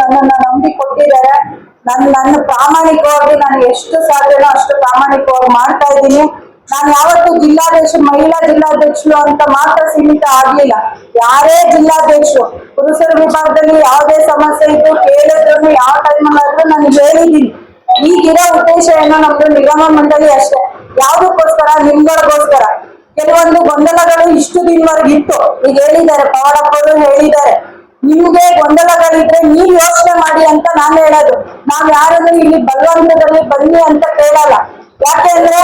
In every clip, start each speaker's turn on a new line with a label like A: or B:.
A: ನನ್ನನ್ನ ನಂಬಿ ಕೊಟ್ಟಿದ್ದಾರೆ ನನ್, ನನ್ನ ಪ್ರಾಮಾಣಿಕವಾಗಿ ನಾನು ಎಷ್ಟು ಸಾಧ್ಯನೋ ಅಷ್ಟು ಪ್ರಾಮಾಣಿಕವಾಗಿ ಮಾಡ್ತಾ ಇದ್ದೀನಿ. ನಾನು ಯಾವತ್ತು ಜಿಲ್ಲಾಧ್ಯಕ್ಷ, ಮಹಿಳಾ ಜಿಲ್ಲಾಧ್ಯಕ್ಷರು ಅಂತ ಮಾತ್ರ ಸೀಮಿತ ಆಗ್ಲಿಲ್ಲ. ಯಾರೇ ಜಿಲ್ಲಾಧ್ಯಕ್ಷರು, ಪುರುಷರ ವಿಭಾಗದಲ್ಲಿ ಯಾವುದೇ ಸಮಸ್ಯೆ ಇದ್ದು ಕೇಳಿದ್ರು ಯಾವ ಟೈಮಲ್ಲಾದ್ರೂ ನಾನು ಹೇಳಿದ್ದೀನಿ. ಈಗಿರೋ ಉದ್ದೇಶ ಏನೋ ನಮ್ದು ನಿಗಮ ಮಂಡಳಿ ಅಷ್ಟೇ. ಯಾವ್ದಕ್ಕೋಸ್ಕರ? ನಿಮ್ಗಳಿಗೋಸ್ಕರ. ಕೆಲವೊಂದು ಗೊಂದಲಗಳು ಇಷ್ಟು ದಿನವರೆಗಿತ್ತು. ಈಗ ಹೇಳಿದ್ದಾರೆ ಪವಾಡಪ್ಪರು ಹೇಳಿದ್ದಾರೆ. ನಿಮ್ಗೆ ಗೊಂದಲಗಳಿದ್ರೆ ನೀವ್ ಯೋಚನೆ ಮಾಡಿ ಅಂತ ನಾನು ಹೇಳೋದು. ನಾವ್ ಯಾರನ್ನು ಇಲ್ಲಿ ಬಲವಂತದಲ್ಲಿ ಬನ್ನಿ ಅಂತ ಕೇಳಲ್ಲ. ಯಾಕೆಂದ್ರೆ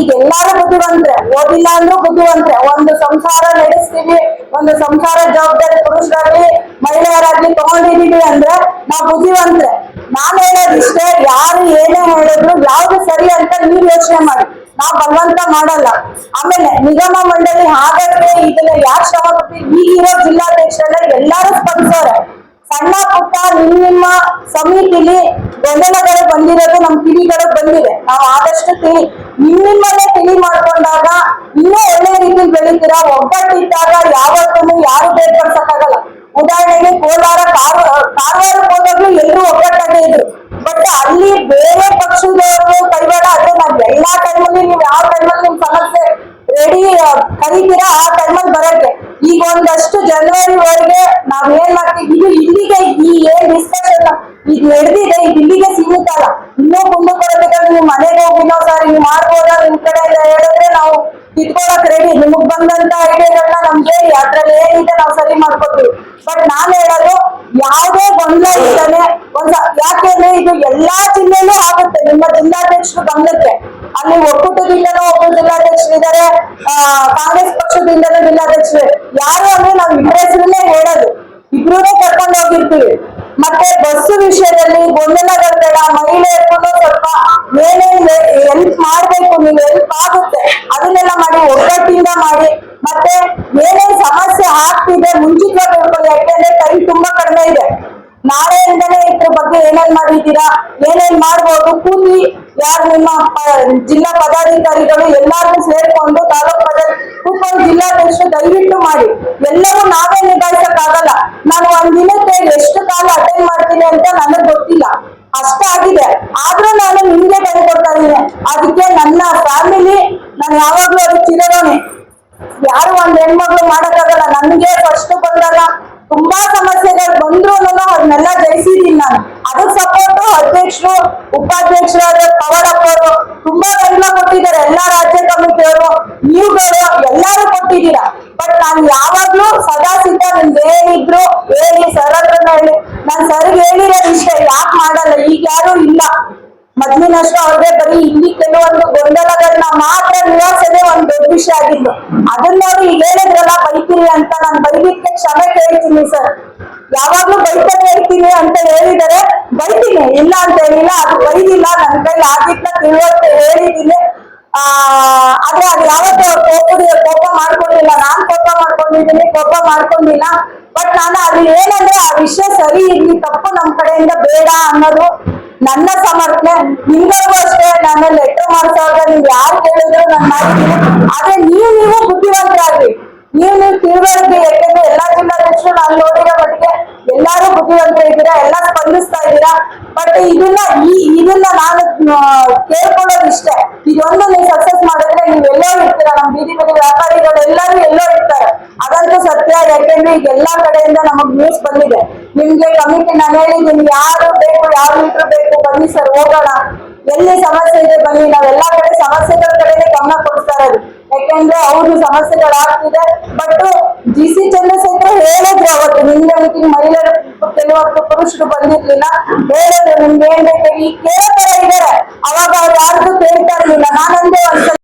A: ಈಗ ಎಲ್ಲಾರು ಬುದ್ಧಿವಂತ್ರೆ, ಓದಿಲ್ಲ ಅಂದ್ರೂ ಬುದ್ಧಿವಂತ್ರೆ. ಒಂದು ಸಂಸಾರ ನಡೆಸ್ತೀವಿ, ಒಂದು ಸಂಸಾರ ಜವಾಬ್ದಾರಿ ಪುರುಷರಾಗ್ಲಿ, ಮಹಿಳೆಯರಾಗ್ಲಿ ತಗೊಂಡಿದೀವಿ ಅಂದ್ರೆ ನಾವು ಬುದ್ಧಿವಂತ್ರೆ. ನಾನ್ ಹೇಳೋದಿಷ್ಟೇ ಯಾರು ಏನೇ ಹೇಳಿದ್ರು ಯಾವ್ದು ಸರಿ ಅಂತ ನೀವ್ ಯೋಚನೆ ಮಾಡಿ. ನಾವ್ ಬಲವಂತ ಮಾಡಲ್ಲ. ಆಮೇಲೆ ನಿಗಮ ಮಂಡಳಿ ಹಾಗಾದ್ರೆ ಇದನ್ನ ಯಾಕೆ ಶ್ರಮ ಈಗಿರೋ ಜಿಲ್ಲಾಧ್ಯಕ್ಷರೆಲ್ಲ ಎಲ್ಲಾರು ಸಣ್ಣ ಪುಟ್ಟ ನಿಮ್ಮ ನಿಮ್ಮ ಸಮಿತಿಲಿ ಗೊಂದಲಗಳು ಬಂದಿರೋದು ನಮ್ ಕಿವಿಗಳು ಬಂದಿದೆ. ನಾವು ಆದಷ್ಟು ತಿಳಿ ನಿಮ್ ನಿಮ್ಮನ್ನೇ ತಿಳಿ ಮಾಡ್ಕೊಂಡಾಗ ಇನ್ನೂ ಒಳ್ಳೆ ರೀತಿ ಬೆಳಿತೀರಾ? ಒಗ್ಗಟ್ಟಿದ್ದಾಗ ಯಾವತ್ತೂ ಯಾರು ಬೇರ್ಪಡ್ಸಕ್ಕಾಗಲ್ಲ. ಉದಾಹರಣೆಗೆ ಕೋಲಾರ ಕಾರವಾರ ಹೋದಾಗ್ಲೂ ಎಲ್ಲರೂ ಒಗ್ಗಟ್ಟಾಗೆ ಇದ್ರು. ಬಟ್ ಅಲ್ಲಿ ಬೇರೆ ಪಕ್ಷದವರು ಕೈವಾಡ ಅದೇ ನಾವ್ ಎಲ್ಲಾ ಟೈಮಲ್ಲಿ ನೀವು ಯಾವ ಟೈಮಲ್ಲಿ ನಿಮ್ ಸಮಸ್ಯೆ ರೆಡಿ ಕರೀತೀರಾ? ಆ ಈಗ ಒಂದಷ್ಟು ಜನವರಿ ಒಳಗೆ ನಾವ್ ಏನ್ ಮಾಡ್ತೀವಿ? ಇದು ಇಲ್ಲಿಗೆ ಈ ಏನ್ ಡಿಸ್ಕಷನ್ ಇದು ನಡೆದಿದೆ, ಇದು ಇಲ್ಲಿಗೆ ಸೀಮಿತ ಅಲ್ಲ ಇನ್ನೂ ಮುಂದೆ ಬರಬೇಕಾದ್ರೆ ನೀವು ಮನೆಗೆ ಹೋಗಿನೋ ಸರ್ ನೀವು ಮಾಡ್ಬೋದಾ? ನಿಮ್ ಕಡೆ ಹೇಳಿದ್ರೆ ನಾವು ತಿದ್ಕೊಳಕ್ ರೆಡಿ ನಿಮಗ್ ಬಂದಂತ ಐಡಿಯಾಗಳನ್ನ ನಮ್ಗೆ ಹೇಳಿ ಅದ್ರಲ್ಲಿ ಏನಿದೆ ನಾವು ಸರಿ ಮಾಡ್ಕೊತೀವಿ. ಬಟ್ ನಾನ್ ಹೇಳೋದು, ಯಾವುದೇ ಗೊಂದಲ ಇದ್ದಾನೆ ಒಂದ್ ಯಾಕೆಂದ್ರೆ ಇದು ಎಲ್ಲಾ ಜಿಲ್ಲೆಯಲ್ಲೂ ಆಗುತ್ತೆ. ನಿಮ್ಮ ಜಿಲ್ಲಾಧ್ಯಕ್ಷರು ಗಮನಕ್ಕೆ. ಅಲ್ಲಿ ಒಕ್ಕೂಟದಿಂದನೂ ಒಬ್ಬರು ಜಿಲ್ಲಾಧ್ಯಕ್ಷರು ಇದ್ದಾರೆ. ಕಾಂಗ್ರೆಸ್ ಪಕ್ಷದಿಂದನೂ ಜಿಲ್ಲಾಧ್ಯಕ್ಷರು. ಯಾರು ಅಂದ್ರೆ ನಾವು ಇಬ್ಬರ ಹೇಳೋದು. ಇಬ್ರೂನೇ ಕರ್ಕೊಂಡು ಹೋಗಿರ್ತೀವಿ. ಮತ್ತೆ ಬಸ್ಸು ವಿಷಯದಲ್ಲಿ ಗೊಂದಲಗಳ ಮಹಿಳೆಯರಿಗೂ ಸ್ವಲ್ಪ ಏನೇ ಹೆಲ್ಪ್ ಮಾಡ್ಬೇಕು, ನೀವು ಹೆಲ್ಪ್ ಆಗುತ್ತೆ. ಅದನ್ನೆಲ್ಲ ಮಾಡಿ ಒಗ್ಗಟ್ಟಿಂದ ಮಾಡಿ, ಮತ್ತೆ ಏನೇನ್ ಸಮಸ್ಯೆ ಆಗ್ತಿದೆ ಮುಂಚಿತವಾಗಿ ಹೇಳ್ಕೊಳ್ಳಿ ಯಾಕೆಂದ್ರೆ ಟೈಮ್ ತುಂಬಾ ಕಡಿಮೆ ಇದೆ ನಾಳೆಯಿಂದನೇ ಇದ್ರ ಬಗ್ಗೆ ಏನೇನ್ ಮಾಡಿದ್ದೀರಾ ಏನೇನ್ ಮಾಡ್ಬೋದು? ಕೂಲಿ ಯಾರು ನಿಮ್ಮ ಜಿಲ್ಲಾ ಪದಾಧಿಕಾರಿಗಳು ಎಲ್ಲಾರು ಸೇರ್ಕೊಂಡು ತಾಲೂಕ್ ಪದಾಧಿ ಜಿಲ್ಲಾ ಜಿಲ್ಲಾಧ್ಯಕ್ಷರು ದಯವಿಟ್ಟು ಮಾಡಿ. ಎಲ್ಲವೂ ನಾವೇ ನಿಭಾಯಿಸಕ್ಕಾಗಲ್ಲ. ನಾನು ಒಂದ್ ದಿನಕ್ಕೆ ಎಷ್ಟು ಕಾಲ ಅಟೆಂಡ್ ಮಾಡ್ತೀನಿ ಅಂತ ನನಗ್ ಗೊತ್ತಿಲ್ಲ. ಅಷ್ಟಾಗಿದೆ ಆದ್ರೂ ನಾನು ನಿಮ್ಗೆ ಟೈಮ್ ಕೊಡ್ತಾ ಇದ್ದೀನಿ. ಅದಕ್ಕೆ ನನ್ನ ಫ್ಯಾಮಿಲಿ, ನಾನು ಯಾವಾಗ್ಲೂ ಅದಕ್ಕೆ ಚಿರಋಣಿ. ಯಾರು ಒಂದ್ ಹೆಣ್ಮಗ್ಳು ಮಾಡಕ್ಕಾಗಲ್ಲ. ನನ್ಗೆ ಫಸ್ಟ್ ಬಂದಾಗ ತುಂಬಾ ಸಮಸ್ಯೆಗಳು ಬಂದ್ರು ಅದನ್ನೆಲ್ಲ ಜಯಿಸಿದೀನಿ ನಾನು ಅದಕ್ಕೆ ಸಪೋರ್ಟ್ ಅಧ್ಯಕ್ಷರು ಉಪಾಧ್ಯಕ್ಷರಾದ ಪವರಪ್ಪ ಅವರು ತುಂಬಾ ಬೆಂಬಲ ಕೊಟ್ಟಿದ್ದಾರೆ ಎಲ್ಲಾ ರಾಜ್ಯ ಕಮಿಟಿಯವರು ನೀವುಗಳು ಎಲ್ಲಾರು ಕೊಟ್ಟಿದ್ದೀರಾ. ಬಟ್ ನಾನು ಯಾವಾಗ್ಲೂ ಸದಾ ಸಿದ್ಧ, ನಿಮ್ಗೆ ಏನಿದ್ರು ಹೇಳಿ ಸರ್ ಹೇಳಿ. ನಾನ್ ಸರ್ಗೆ ಹೇಳಿರೋ ವಿಷಯ ಯಾಕೆ ಮಾಡಲ್ಲ, ಈಗ ಯಾರು ಇಲ್ಲ. ಮೊದ್ಲಿನಷ್ಟು ಅವ್ರಿಗೆ ಬರೀ ಇಲ್ಲಿ ಕೆಲವೊಂದು ಗೊಂದಲಗಳನ್ನ ಮಾತ್ರ ನಿವಾರಿಸದೆ ಒಂದು ದೊಡ್ಡ ವಿಷಯ ಆಗಿದ್ದು. ಅದನ್ನ ಅವರು ಈಗ ಹೇಳಿದ್ರಲ್ಲ ಬೈತೀರಿ ಅಂತ ನಾನು ಬೈಲಿಕ್ಕೆ ಕ್ಷಮೆ ಕೇಳ್ತೀನಿ ಸರ್ ಯಾವಾಗ್ಲೂ ಬೈತಾನೆ ಇರ್ತೀನಿ ಅಂತ ಹೇಳಿದರೆ ಬೈತೀನಿ ಇಲ್ಲ ಅಂತ ಹೇಳಿಲ್ಲ, ಅದು ಬೈದಿಲ್ಲ ನನ್ನ ಕೈಲಿ ಆಗಿಲ್ಲ ತಿಳುವಳಿಕೆ ಹೇಳಿದ್ದೀನಿ. ಆ, ಆದ್ರೆ ಅದು ಯಾವತ್ತೂ ಕೋಪದ, ಕೋಪ ಮಾಡ್ಕೊಂಡಿಲ್ಲ. ನಾನ್ ಕೋಪ ಮಾಡ್ಕೊಂಡಿದ್ದೀನಿ, ಕೋಪ ಮಾಡ್ಕೊಂಡಿಲ್ಲ. ಬಟ್ ನಾನು ಅಲ್ಲಿ ಏನಂದ್ರೆ ಆ ವಿಷಯ ಸರಿ ಇರ್ಲಿ ತಪ್ಪು ನಮ್ ಕಡೆಯಿಂದ ಬೇಡ ಅನ್ನೋದು ನನ್ನ ಸಮರ್ಥನೆ. ನಿಮ್ಗಳಿಗೂ ಅಷ್ಟೇ, ನಾನು ಲೆಟರ್ ಮಾಡ್ಸೋವಾಗ ನೀವ್ ಯಾರು ಕೇಳಿದ್ರು ನಾನು ಮಾಡ್ತೀನಿ. ಆದ್ರೆ ನೀವು ನೀವು ಬುದ್ಧಿವಂತರಾಗ್ರಿ. ನೀವು ನೀವು ತಿಳುವಳಿಕೆ ಯಾಕೆಂದ್ರೆ ಎಲ್ಲಾ ಜಿಲ್ಲಾಧ್ಯಕ್ಷರು ನಾನು ನೋಡಿರೋ ಮಟ್ಟಿಗೆ ಎಲ್ಲಾರು ಬುದ್ಧಿವಂತರು ಇದ್ದೀರಾ ಎಲ್ಲ ಸ್ಪಂದಿಸ್ತಾ ಇದ್ದೀರಾ ಬಟ್ ಇದನ್ನ ಈ ಇದನ್ನ ನಾನು ಕೇಳ್ಕೊಳ್ಳೋದು ಇಷ್ಟೇ. ಇದೊಂದು ನೀವು ಸಕ್ಸಸ್ ಮಾಡಿದ್ರೆ ನೀವು ಎಲ್ಲೋ ಇರ್ತೀರ, ನಮ್ಮ ಬೀದಿ ಬದಿ ವ್ಯಾಪಾರಿಗಳು ಎಲ್ಲರೂ ಎಲ್ಲೋ ಇರ್ತಾರೆ. ಅದಂತೂ ಸತ್ಯ, ಯಾಕೆಂದ್ರೆ ಈಗ ಎಲ್ಲಾ ಕಡೆಯಿಂದ ನಮಗ್ ನ್ಯೂಸ್ ಬಂದಿದೆ. ನಿಮ್ಗೆ ಕಮಿಟಿ ನಾನು ಹೇಳಿದ್ದೀನಿ ಯಾರು ಬೇಕು, ಯಾವ ಲೀಟರ್ ಬೇಕು, ಬನ್ನಿ ಸರ್ ಹೋಗೋಣ. ಎಲ್ಲಿ ಸಮಸ್ಯೆ ಇದೆ ಬನ್ನಿ. ನಾವೆಲ್ಲಾ ಕಡೆ ಸಮಸ್ಯೆಗಳ ಕಡೆನೆ ಗಮನ ಕೊಡ್ತಾ ಇರೋದು. ಯಾಕೆಂದ್ರೆ ಅವ್ರು ಸಮಸ್ಯೆಗಳಾಗ್ತಿದೆ. ಬಟ್ ಜಿ ಸಿ ಚಂದ್ರಶೇಖರ್ ಹೇಳಿದ್ರು ಅವತ್ತು ನಿಮ್ಗೆ ಮಹಿಳೆಯರು ಪುರುಷರು ಬಂದಿರ್ಲಿಲ್ಲ. ಹೇಳಿದ್ರು ನಿಮ್ಗೆ ಏನ್ ಬೇಕು? ಈ ಅವಾಗ ಅವ್ರು ಯಾರಿಗೂ ಕೇಳ್ತಾ ಇರ್ಲಿಲ್ಲ. ನಾನಂದೇ ಒಂದ್ಸಲ